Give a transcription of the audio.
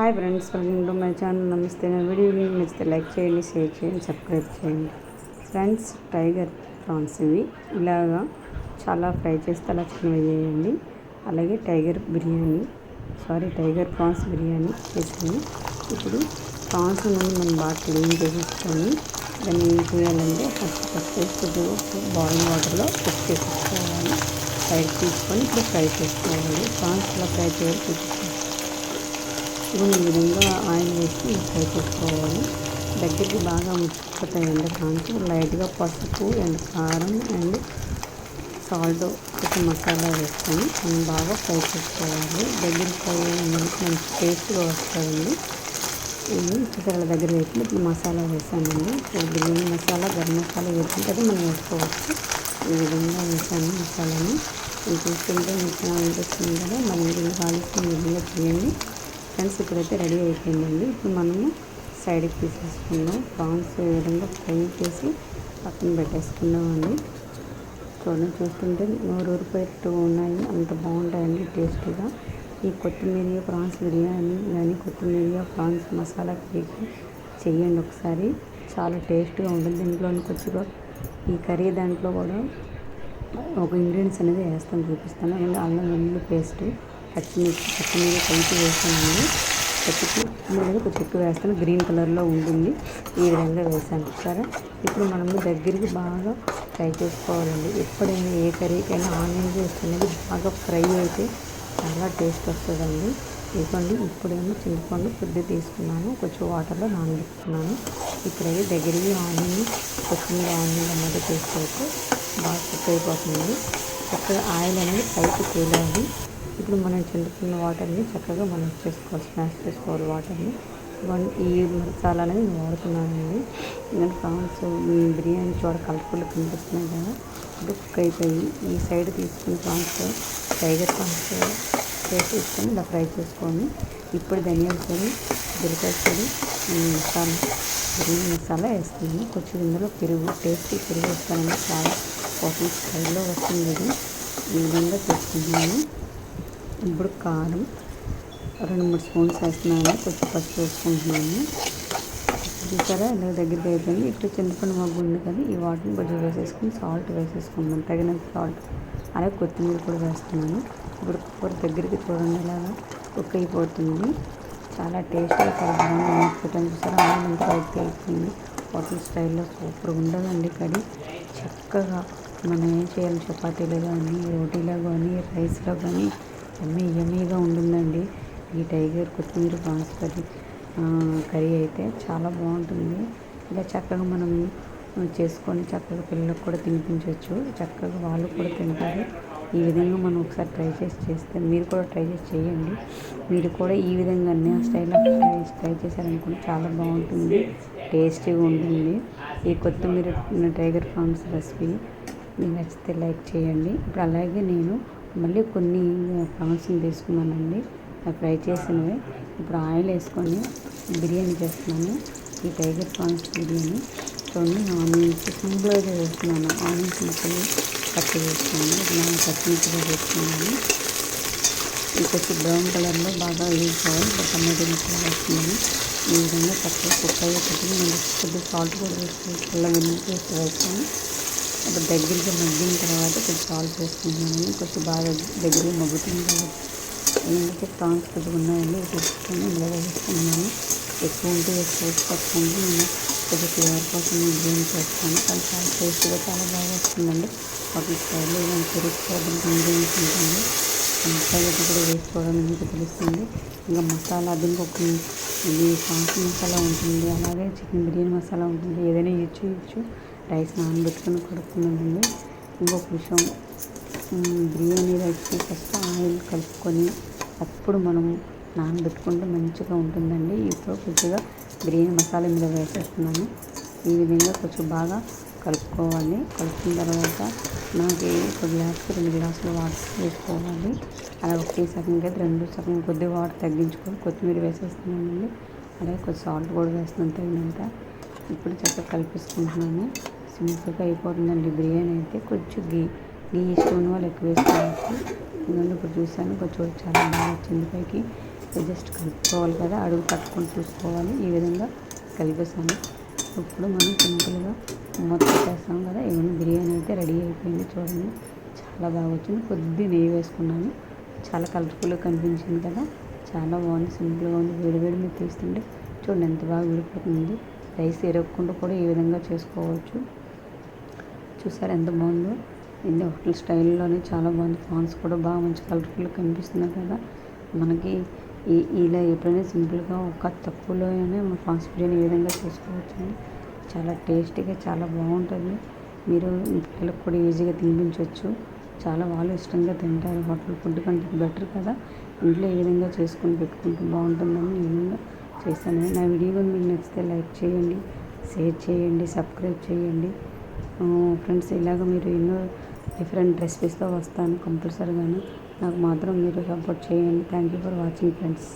Hi friends welcome to my channel నమస్తే నా video మీకు నచ్చితే లైక్ చేయండి షేర్ చేయండి సబ్స్క్రైబ్ చేయండి. ఫ్రెండ్స్ టైగర్ ప్రాన్స్ ఇవి ఇలాగా చాలా ఫ్రై చేస్తే అలా చిన్నవి చేయండి. అలాగే tiger biryani. Sorry tiger prawns biryani చేసాను ఇప్పుడు ప్రాన్స్ నుండి మనం బాగా క్లీన్ చేసేసుకొని దాన్ని ఏం చేయాలంటే ఫస్ట్ ఫస్ట్ కొద్దిగా బాయిల్ వాటర్లో కుక్ చేసేసుకోవాలి. సైడ్ తీసుకొని ఇప్పుడు ఫ్రై చేసుకోవాలి. ప్రాన్స్ అలా ఫ్రై చేయాలి ఈ విధంగా ఆయిల్ వేసి ఫ్రై చేసుకోవాలి దగ్గరికి బాగా ముచ్చిపోతాయండి ప్రాన్స్ లైట్గా పసుపు అండ్ కారం అండ్ సాల్ట్ కొంచెం మసాలా వేసుకొని మనం బాగా ఫ్రై చేసుకోవాలి. దగ్గరికి ఫ్రై మంచి టేస్ట్గా వస్తుందండి. ఇది దగ్గర వేసి ఇప్పుడు మసాలా వేసానండి. బిర్యానీ మసాలా గరం మసాలా వేసుకుంటే మనం వేసుకోవచ్చు. ఈ విధంగా వేసాను మసాలాని. చూస్తుంటే మీకు అనిపిస్తుంది కదా మనం కావాల్సిన విధంగా చేయండి ఫ్రెండ్స్ ఇప్పుడైతే రెడీ అయిపోయిందండి. ఇప్పుడు మనము సైడ్కి తీసేసుకుందాం. ప్రాన్స్ ఈ విధంగా ఫ్రై చేసి పక్కన పెట్టేసుకుందామండి. చూడండి చూస్తుంటే నూరు రూపాయలు ఉన్నాయి. అంత బాగుంటాయండి టేస్టీగా. ఈ కొత్తిమీర ప్రాన్స్ బిర్యానీ కానీ కొత్తిమీర ప్రాన్స్ మసాలా కేక్ చెయ్యండి ఒకసారి. చాలా టేస్ట్గా ఉంటుంది. దీంట్లోని కొద్దిగా ఈ కర్రీ దాంట్లో కూడా ఒక ఇంగ్రీడియంట్స్ అనేది వేస్తాను చూపిస్తాను. అండ్ అల్లం వెల్లుల్లి పేస్ట్. పచ్చిమిర్చి కొత్తిమీర కలిపి వేసానండి పచ్చికి మీద కొంచెం వేస్తాను. గ్రీన్ కలర్లో ఉంటుంది. ఈ విధంగా వేసాను సరే? ఇప్పుడు మనము దగ్గరికి బాగా ఫ్రై చేసుకోవాలండి. ఎప్పుడైనా ఏ కర్రీకైనా ఆనియన్స్ వేసుకునేది బాగా ఫ్రై అయితే చాలా టేస్ట్ వస్తుందండి. ఇదిగోండి ఇప్పుడేమో చింతపండు కొద్దిగా తీసుకున్నాను. కొంచెం వాటర్లో నానబెట్టుకున్నాను. ఇప్పుడైతే దగ్గరికి ఆనియన్ కొత్తిమీర ఆనియన్ టమాటో తీసుకెళ్తే బాగా కుక్ అయిపోతుంది. చక్కగా ఆయిల్ అనేది పైకి తేలాలి. ఇప్పుడు మనం చింతకున్న వాటర్ని చక్కగా మనం చేసుకోవాలి స్మాష్ చేసుకోవాలి వాటర్ని. ఈ మసాలా అనేది నేను వాడుతున్నానండి ఎందుకంటే ప్రాన్స్ బిర్యానీ చూడ కలర్ఫుల్ కనిపిస్తున్నాయి కదా. ఇప్పుడు కుక్ అయిపోయి ఈ సైడ్ తీసుకుని ప్రాన్స్ టైగర్ ప్రాన్స్ వేసేసుకొని ఇలా ఫ్రై చేసుకోండి. ఇప్పుడు ధనియాల పొడి జీలకర్ర పొడి మసాలా బిర్యానీ మసాలా వేస్తున్నాను. కొంచెం ఇందులో పెరుగు టేస్టీ పెరుగు వేస్తానండి. చాలా హోటల్ స్టైల్లో వస్తుంది ఇది. ఈ విధంగా చేసుకుంటున్నాను. ఇప్పుడు కారం రెండు మూడు స్పూన్స్ వేస్తున్నాను. కొంచెం పసుపు వేసుకుంటున్నాను. చూసారా ఇలా దగ్గరికి అయిపోయింది. ఇప్పుడు చింతపండు మగ్గు ఉంది కదా ఈ వాటర్ని కొంచెం వేసేసుకుని సాల్ట్ వేసేసుకుందాం. తగినంత సాల్ట్ అలాగే కొత్తిమీర కూడా వేస్తున్నాను. ఇప్పుడు కూర దగ్గరికి చూడండి ఇలాగా కుక్ అయిపోతుంది. చాలా టేస్ట్గా చాలా బాగుంది పెట్టాను చూసారా? ఆయిల్ అంతా బయటకు అయిపోయింది. హోటల్ స్టైల్లో సూపర్ ఉండదండి కర్రీ. చక్కగా మనం ఏం చేయాలి? చపాతీలో కానీ రోటీలో కానీ రైస్లో కానీ ఎమ్మీ ఎమ్మీగా ఉంటుందండి. ఈ టైగర్ కొత్తిమీర ప్రాన్స్ కర్రీ కర్రీ అయితే చాలా బాగుంటుంది. ఇలా చక్కగా మనం చేసుకొని చక్కగా పిల్లలకు కూడా తినిపించవచ్చు చక్కగా వాళ్ళు కూడా తింటారు. ఈ విధంగా మనం ఒకసారి ట్రై చేసి చేస్తే మీరు కూడా ట్రై చేసి చేయండి. మీరు కూడా ఈ విధంగా అన్ని స్టైల్ ఆఫ్ ట్రై ట్రై చేశారనుకుంటే చాలా బాగుంటుంది. టేస్టీగా ఉంటుంది. ఈ కొత్తిమీర టైగర్ ఫార్మ్స్ రెసిపీ మీకు నచ్చితే లైక్ చేయండి. ఇప్పుడు అలాగే నేను మళ్ళీ కొన్ని ప్రాన్స్ని తీసుకున్నానండి. ఫ్రై చేసినవి. ఇప్పుడు ఆయిల్ వేసుకొని బిర్యానీ చేస్తున్నాను. ఈ టైగర్ ప్రాన్స్ బిర్యానీ. చూడండి ఆనియన్స్ సింపుల్గా చేస్తున్నాను. ఆనియన్స్ ముక్కలు కట్ చేస్తున్నాను. నేను పచ్చిమిర్చిగా చేస్తున్నాను. ఇంకొచ్చి కొంచెం బ్రౌన్ కలర్లో బాగా వేసుకోవాలి టమాటో ముక్కలు వేస్తున్నాను. ఈ విధంగా చక్కగా కుక్క అయ్యేటప్పుడు నేను కొద్దిగా సాల్ట్ కూడా వేసుకోవాలి అల్లం వెల్లుల్లి పేస్ట్ వేస్తాను. అప్పుడు దగ్గరికి మగ్గిన తర్వాత కొంచెం సాల్ట్ వేసుకుంటున్నాను. కొంచెం బాగా దగ్గరికి మగ్గుతుంది కాబట్టి ఏంటంటే ప్రాన్స్ కొద్దిగా ఉన్నాయండి. తీసుకొని ఇందులో వేసుకున్నాను ఎక్కువ ఉంటే వేసుకోవచ్చు తక్కువ ఉంటే నేను కొద్దిగా ఫ్లేవర్ కోసం గ్రీన్ చేస్తాను. కానీ చాలా టేస్ట్గా చాలా బాగా వస్తుందండి. ఒక స్టైల్లో ఇలాంటి పెరుగుకోవడం ఇంగ్రీడియంట్స్ ఉంటుంది మసాలా కూడా వేసుకోవడం మీకు తెలుస్తుంది. ఇంకా మసాలా దీనికి ఇది సాస్ మసాలా ఉంటుంది. అలాగే చికెన్ బిర్యానీ మసాలా ఉంటుంది. ఏదైనా ఇచ్చు ఇచ్చు రైస్ నానబెట్టుకుని కడుక్కున్నానండి ఇంకొక విషయం బిర్యానీ రైస్కి ఫస్ట్ ఆయిల్ కలుపుకొని అప్పుడు మనం నానబెట్టుకుంటే మంచిగా ఉంటుందండి. ఇప్పుడు కొద్దిగా బిర్యానీ మసాలా మీద వేసేస్తున్నాను. ఈ విధంగా కొంచెం బాగా కలుపుకోవాలి. కలుపుకున్న తర్వాత మనకి ఒక గ్లాస్కి రెండు గ్లాసులు వాటర్ వేసుకోవాలి. అలా ఒకే సగం కదా రెండు సగం కొద్దిగా వాటర్ తగ్గించుకొని కొత్తిమీర వేసేస్తున్నానండి అలాగే కొంచెం సాల్ట్ కూడా వేస్తున్నాను తగినంత ఇప్పుడు చక్కగా కలిపేసుకుంటున్నాను. సింపుల్గా అయిపోతుందండి. బిర్యానీ అయితే కొంచెం గీ గీ ఇష్టం వాళ్ళు ఎక్కువ వేసుకోవచ్చు ఎందుకంటే ఇప్పుడు చూసాను కొంచెం చాలా బాగా వచ్చింది. పైకి జస్ట్ కలుపుకోవాలి కదా అడుగు పట్టుకొని చూసుకోవాలి. ఈ విధంగా కలిపేసాను ఇప్పుడు మనం సింపుల్గా మొత్తం చేస్తాం కదా ఇవన్నీ బిర్యానీ అయితే రెడీ అయిపోయింది చూడండి. చాలా బాగా వచ్చింది. కొద్ది నెయ్యి వేసుకున్నాను. చాలా కలర్ఫుల్గా కనిపించింది కదా. చాలా బాగుంది. సింపుల్గా ఉంది. వేడివేడి మీరు మీద తీస్తుంటే చూడండి ఎంత బాగా విడిపోతుంది. రైస్ ఎరగకుండా కూడా ఈ విధంగా చేసుకోవచ్చు. చూసారు ఎంత బాగుందో. ఇది హోటల్ స్టైల్లోనే చాలా బాగుంది. ఫాన్స్ కూడా బాగా మంచి కలర్ఫుల్గా కనిపిస్తున్నాయి కదా. మనకి ఈ ఇలా ఎప్పుడైనా సింపుల్గా ఒక తక్కువలోనే మన ఫాన్స్ బిర్యానీ ఈ విధంగా చేసుకోవచ్చు చాలా టేస్టీగా చాలా బాగుంటుంది. మీరు పిల్లలకు కూడా ఈజీగా తినిపించవచ్చు. చాలా వాళ్ళు ఇష్టంగా తింటారు. హోటల్ ఫుడ్ కంటే బెటర్ కదా. ఇంట్లో ఈ విధంగా చేసుకొని పెట్టుకుంటే బాగుంటుందని నేను చేశాను. నా వీడియో మీకు నచ్చితే లైక్ చేయండి షేర్ చేయండి సబ్స్క్రైబ్ చేయండి. ఫ్రెండ్స్ ఇలాగ మీరు ఎన్నో డిఫరెంట్ రెసిపీస్తో వస్తాను కంపల్సరీగాను నాకు మాత్రం మీరు సపోర్ట్ చేయండి. Thank you for watching friends